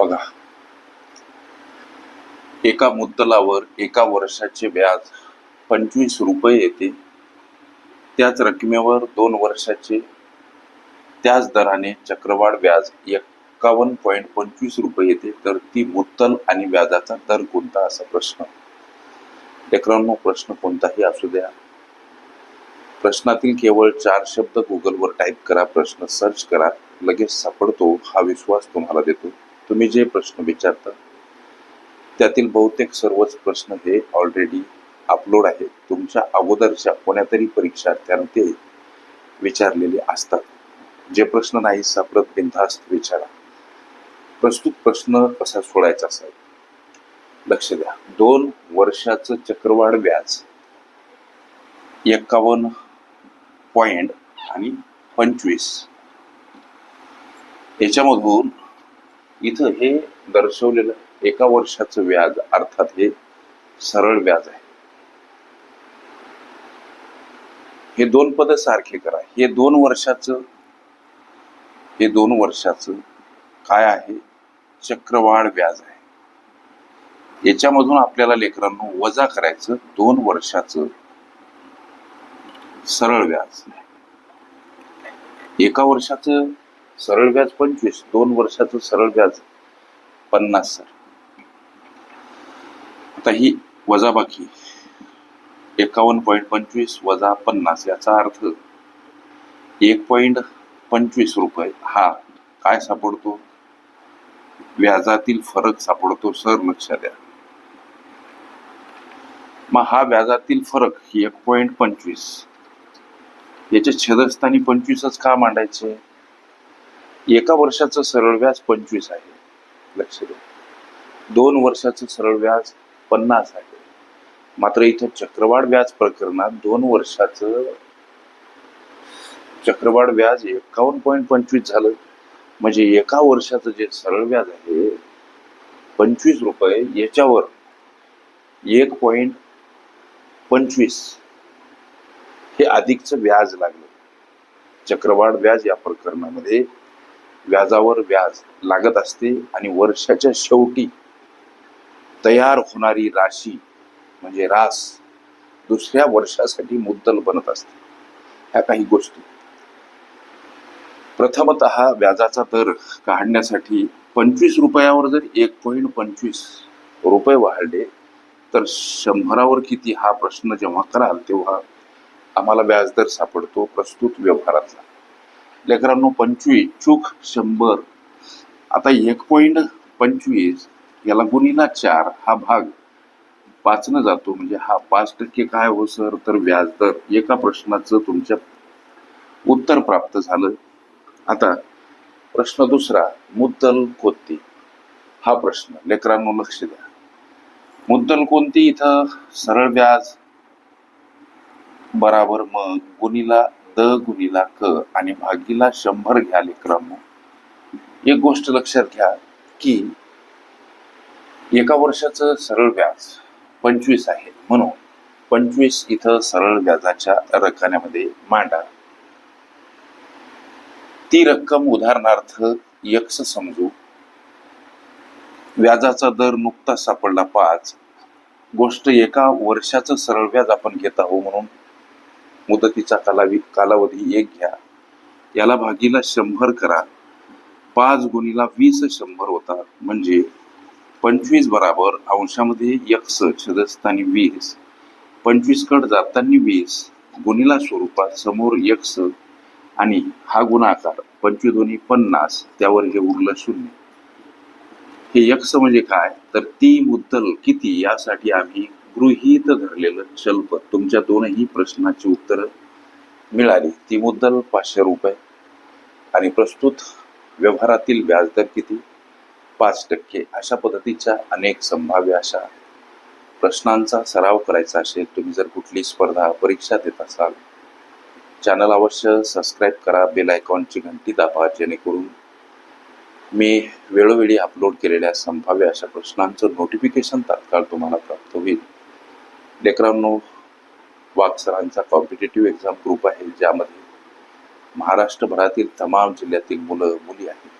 बघा. एका मुद्दलावर एका वर्षाचे व्याज पंचवीस रुपये येते. त्याच रकमेवर दोन वर्षाचे त्याच दराने चक्रवाढ व्याज एक्कावन्न पॉईंट पंचवीस रुपये येते. तर ती मुद्दल आणि व्याजाचा दर कोणता? असा प्रश्न. लेकरांनो प्रश्न कोणताही असू द्या. प्रश्नातील केवळ चार शब्द गुगलवर टाईप करा प्रश्न सर्च करा लगेच सापडतो. हा विश्वास तुम्हाला देतो. तुम्ही जे प्रश्न विचारता त्यातील बहुतेक सर्वच प्रश्न हे ऑलरेडी अपलोड आहेत. तुमच्या अगोदरच्या कोण्यातरी परीक्षार्थ्यानं ते विचारलेले असतात. जे प्रश्न नाही सापडत बिनधास्त विचारा. प्रस्तुत प्रश्न कसा सोडायचा असाल? लक्ष द्या. दोन वर्षाचं चक्रवाढ व्याज एक्कावन्न पॉइंट आणि पंचवीस. याच्यामधून इथं हे दर्शवलेलं एका वर्षाचं व्याज अर्थात हे सरळ व्याज आहे. हे दोन पद सारखे करा. हे दोन वर्षाचं हे दोन वर्षाचं काय आहे? चक्रवाढ व्याज आहे. याच्यामधून आपल्याला लेकरांना वजा करायचं दोन वर्षाचं सरळ व्याज. एका वर्षाचं सरळ व्याज पंचवीस दोन वर्षाचं सरळ व्याज पन्नास सर. आता ही वजाबाकी एकावन्न पॉईंट पंचवीस वजा पन्नास याचा अर्थ एक पॉईंट पंचवीस रुपये. हा काय सापडतो? व्याजातील फरक सापडतो सर लक्ष द्या. मग हा व्याजातील फरक ही एक पॉईंट पंचवीस. याच्या छेदस्थानी पंचवीसच का मांडायचे? एका वर्षाचं सरळ व्याज पंचवीस आहे. लक्ष द्या. दोन वर्षाचं सरळ व्याज पन्नास आहे. मात्र इथं चक्रवाढ व्याज प्रकरणात दोन वर्षाचं चक्रवाढ व्याज एकावन्न पॉईंट पंचवीस झालं. म्हणजे एका वर्षाचं जे सरळ व्याज आहे पंचवीस रुपये याच्यावर एक पॉईंट पंचवीस हे अधिकचं व्याज लागलं. चक्रवाढ व्याज या प्रकरणामध्ये व्याजावर व्याज लागत असते आणि वर्षाच्या शेवटी तयार होणारी राशी म्हणजे रास दुसऱ्या वर्षासाठी मुद्दल बनत असते. ह्या काही गोष्टी. प्रथमत व्याजाचा दर काढण्यासाठी पंचवीस रुपयावर जर एक पॉईंट पंचवीस रुपये वाढले तर शंभरावर किती? हा प्रश्न जेव्हा कराल तेव्हा आम्हाला व्याजदर सापडतो प्रस्तुत व्यवहारातला. लेकरांनो पंचवीस चूक शंभर. आता एक पॉईंट पंचवीस याला गुणीला चार हा भाग पाचनं जातो. म्हणजे हा पाच टक्के काय हो सर? तर व्याजदर. एका प्रश्नाचं तुमच्या उत्तर प्राप्त झालं. आता प्रश्न दुसरा मुद्दल कोणती? हा प्रश्न. लेकरांनो लक्ष द्या. मुद्दल कोणती? इथं सरळ व्याज बराबर मग गुणीला द गुणिला क आणि भागीला शंभर घ्या लेकरांनो एक गोष्ट लक्षात घ्या की एका वर्षाचं सरळ व्याज पंचवीस आहे. म्हणून पंचवीस इथं सरळ व्याजाच्या रकान्यामध्ये मांडा. ती रक्कम उदाहरणार्थ यक्ष समजू. व्याजाचा दर नुकताच सापडला पाच. गोष्ट एका वर्षाचं सरळ व्याज आपण घेत आहोत म्हणून मुदतीचा कालावी कालावधी एक घ्या. याला भागीला शंभर करा. पाच गुणीला वीस शंभर होतात. म्हणजे पंचवीस बराबर अंशामध्ये यक्ष छदस्थानी वीस. पंचवीस कड वीस. गुणीला स्वरूपात समोर यक्ष आणि हा गुणाकार पंचवीस दोन्ही पन्नास त्यावर हे उरलं शून्य. हे यक्ष म्हणजे काय? तर ती मुद्दल किती? यासाठी आम्ही गृहीत धरलेलं चलपद तुमच्या दोनही प्रश्नाची उत्तरं मिळाली. ती मुद्दल पाचशे रुपये. आणि प्रस्तुत व्यवहारातील व्याजदर किती? पाच टक्के. अशा पद्धतीच्या अनेक संभाव्य अशा प्रश्नांचा सराव करायचा असेल तुम्ही जर कुठली स्पर्धा परीक्षा देत असाल चॅनल अवश्य सबस्क्राईब करा बेल आयकॉनची घंटी दाबा जेणेकरून मी वेळोवेळी अपलोड केलेल्या संभाव्य अशा प्रश्नांचं नोटिफिकेशन तात्काळ तुम्हाला प्राप्त होईल. लेकरांनो वाघ सरांचा कॉम्पिटेटिव्ह एक्झाम ग्रुप आहे ज्यामध्ये महाराष्ट्रभरातील तमाम जिल्ह्यातील मुलं मुली आहेत.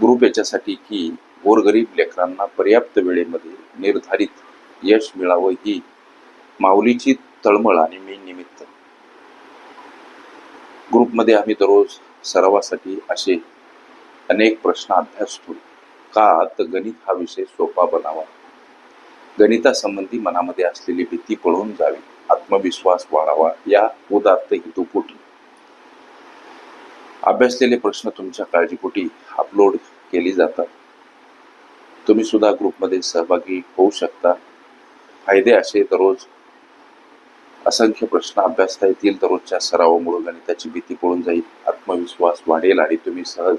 ग्रुप याच्यासाठी की गोरगरीब लेकरांना पर्याप्त वेळेमध्ये निर्धारित यश मिळावं ही माऊलीची तळमळ आणि मी निमित्त. ग्रुपमध्ये आम्ही दररोज सरावासाठी असे अनेक प्रश्न अभ्यासतो. का तर गणित हा विषय सोपा बनावा गणितासंबंधी मनामध्ये असलेली भीती पळून जावी. आत्मविश्वास वाढावा या उदात्त कुठे अभ्यासलेले प्रश्न तुमच्या काळजीपोटी अपलोड केली जातात. तुम्ही सुद्धा ग्रुपमध्ये सहभागी होऊ शकता. फायदे असे दररोज असंख्य प्रश्न अभ्यासता येतील दररोजच्या सरावामुळे गणिताची भीती पळून जाईल. आत्मविश्वास वाढेल आणि तुम्ही सहज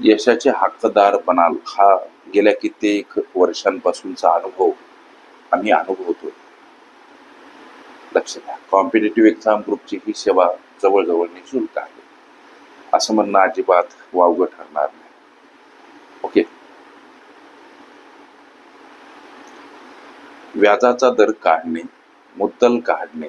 यशाचे हक्कदार बनाल हा गेल्या कित्येक वर्षांपासूनचा अनुभव आम्ही अनुभवतोय. लक्ष द्या. कॉम्पिटेटिव्ह एक्झाम ग्रुपची ही सेवा जवळजवळ निशुल्क आहे. असं म्हणणं अजिबात वावगं ठरणार नाही. ओके व्याजाचा दर काढणे मुद्दल काढणे